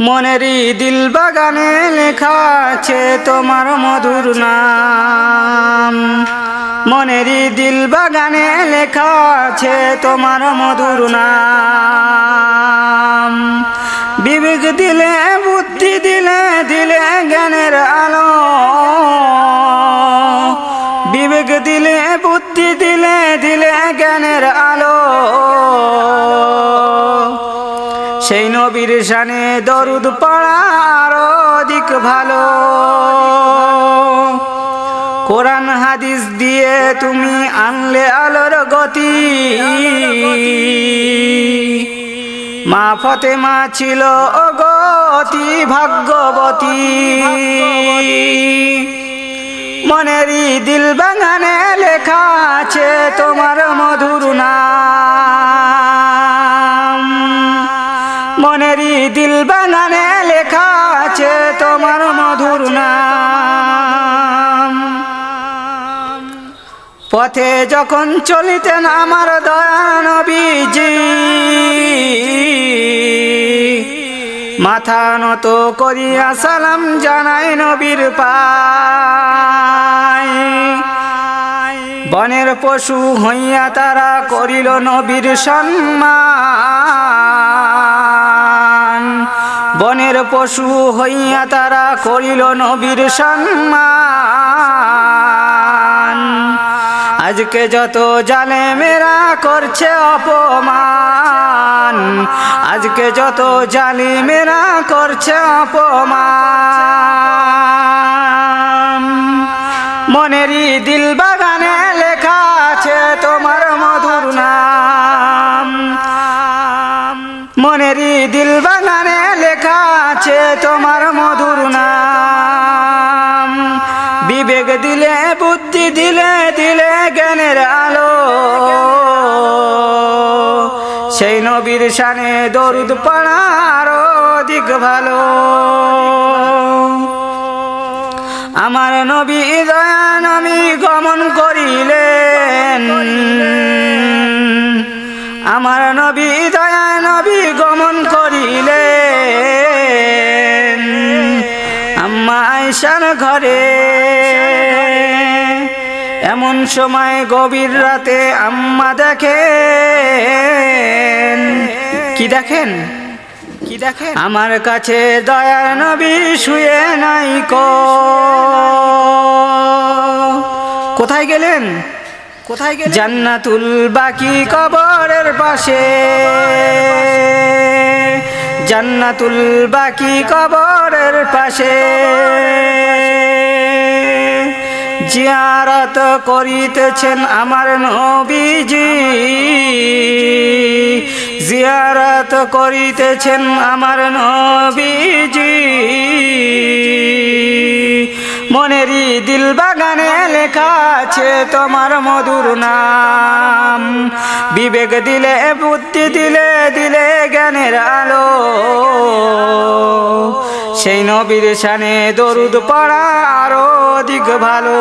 মনেরই দিল বাগানে লেখা আছে তোমার মধুর নাম। মনেরই দিল বাগানে লেখা আছে তোমার মধুর নাম। বিবেক দিলে, বুদ্ধি দিলে দিলে জ্ঞানের আলো। বিবেক দিলে, বুদ্ধি দিলে দিলে জ্ঞানের আলো। সেই নবীর শানে দরুদ পড়ার অধিক ভালো। কোরআন, হাদিস দিয়ে তুমি আনলে আলোর গতি। মা ফতেমা ছিল অগতি ভাগ্যবতী। মনেরই দিল বাগানে দিল বাগানে লেখা আছে তোমার মধুর নাম। পথে যখন চলিতেন আমার দয়ানবীজি মাথা নত করিয়া সালাম জানাই নবীর পাই বনের পশু হইয়া তারা করিল নবীর সম্মান। বনের পশু হইয়া তারা করিল নবীর সম্মান। আজকে যত জালে মেরা করছে অপমান, আজকে যত জালি মেরা করছে অপমান। মনেরই দিল বাগানে লেখা আছে তোমার মধুর নাম। মনেরই দিল বাগানে আছে তোমার মধুর নাম। বিবেক দিলে, বুদ্ধি দিলে দিলে জ্ঞানের আলো। সেই নবীর শানে দরুদ পড়ার অধিক ভালো। আমার নবী দয়ান আমি গমন করিলেন। আমার নবী আয়সার ঘরে। এমন সময় গভীর রাতে আম্মা দেখেন। কি দেখেন? কি দেখেন? আমার কাছে দয়া নবী শুয়ে নাই কো। কোথায় গেলেন? কোথায় গেলেন? জান্নাতুল বাকি কবরের পাশে। জান্নাতুল বাকি কবরের পাশে। জিয়ারত করিতেছেন আমার নবীজি। জিয়ারত করিতেছেন আমার নবীজি। মনেরই দিল বাগানে লেখা আছে তোমার মধুর নাম। বিবেক দিলে, বুদ্ধি দিলে দিলে জ্ঞানের আলো। সেই নবীর সানে দরুদ পড়া আরও অধিক ভালো।